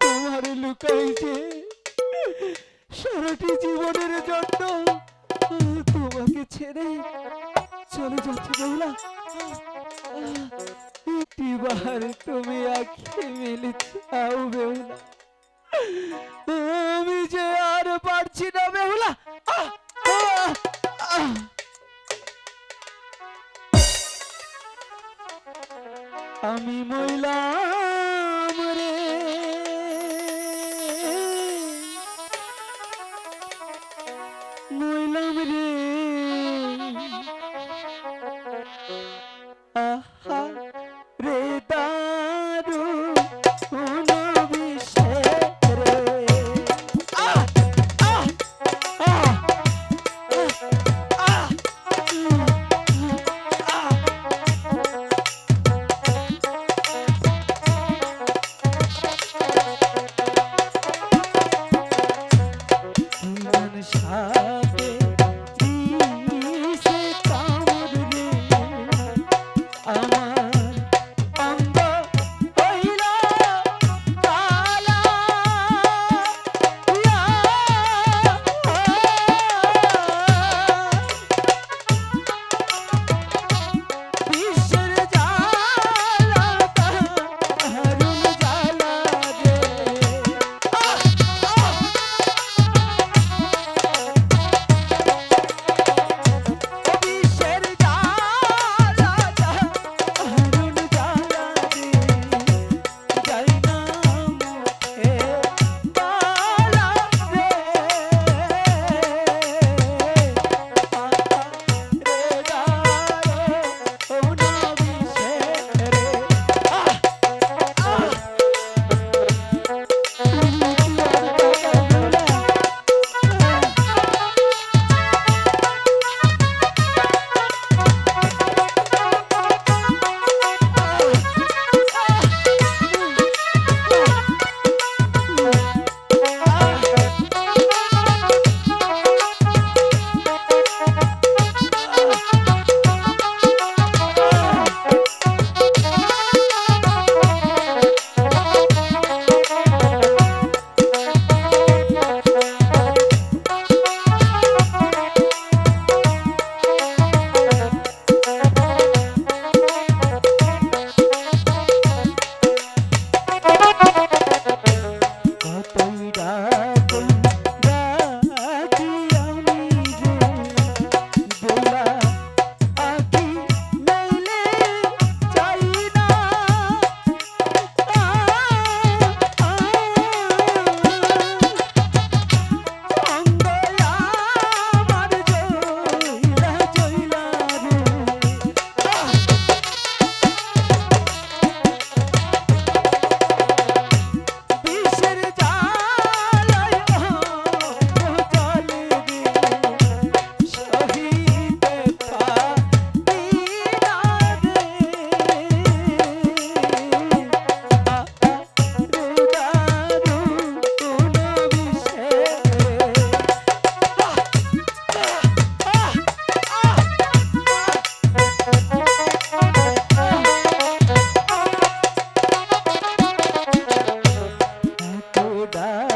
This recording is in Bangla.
তোমার লুকাইছে সারাটি জীবনের জন্য। তোমাকে ছেড়ে চলে যাচ্ছে বেহুলা একটিবার তুমি আঁকি Muy lumbre. दा